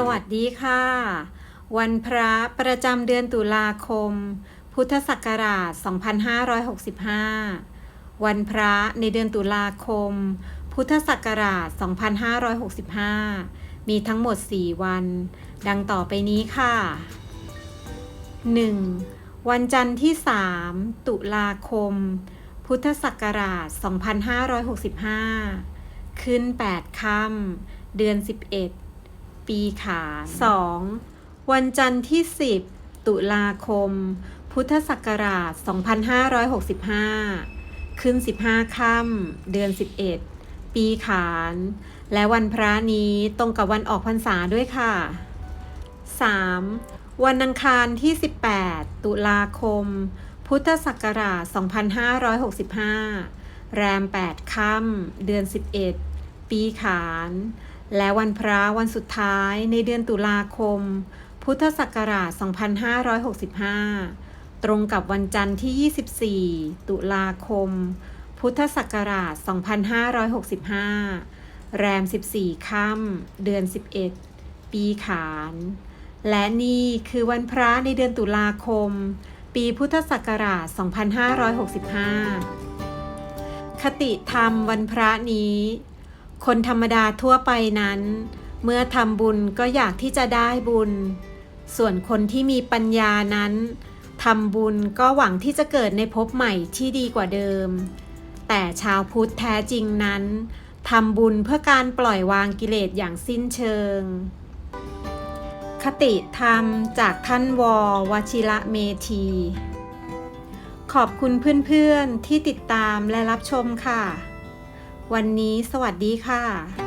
สวัสดีค่ะ วันพระประจำเดือนตุลาคม พุทธศักราช 2565 วันพระในเดือนตุลาคม พุทธศักราช 2565 มีทั้งหมด 4 วัน ดังต่อไปนี้ค่ะ 1. วันจันทร์ที่ 3 ตุลาคม พุทธศักราช 2565 ขึ้น 8 ค่ำเดือน 11 ปีขาน 2. วันจันทร์ที่ 10 ตุลาคม พุทธศักราช 2565 ขึ้น 15 ค่ำเดือน 11 ปีขาน และวันพระนี้ตรงกับวันออกพรรษาด้วยค่ะ 3. วันอังคารที่ 18 ตุลาคม พุทธศักราช 2565 แรม 8 ค่ำเดือน 11 ปีขาน และวันพระวันสุดท้ายในเดือนตุลาคม พุทธศักราช 2565 ตรงกับวันจันทร์ที่ 24 ตุลาคม พุทธศักราช 2565 แรม 14 ค่ำเดือน 11 ปีขาน และนี่คือวันพระในเดือนตุลาคม ปีพุทธศักราช 2565 คติธรรมวันพระนี้ คนธรรมดาทั่วไปนั้น เมื่อทำบุญก็อยากที่จะได้บุญ ส่วนคนที่มีปัญญานั้นทำบุญก็หวังที่จะเกิดในภพใหม่ที่ดีกว่าเดิม แต่ชาวพุทธแท้จริงนั้นทำบุญเพื่อการปล่อยวางกิเลสอย่างสิ้นเชิง คติธรรมจากท่านววชิระเมธี ขอบคุณเพื่อนๆที่ติดตามและรับชมค่ะ วันนี้สวัสดีค่ะ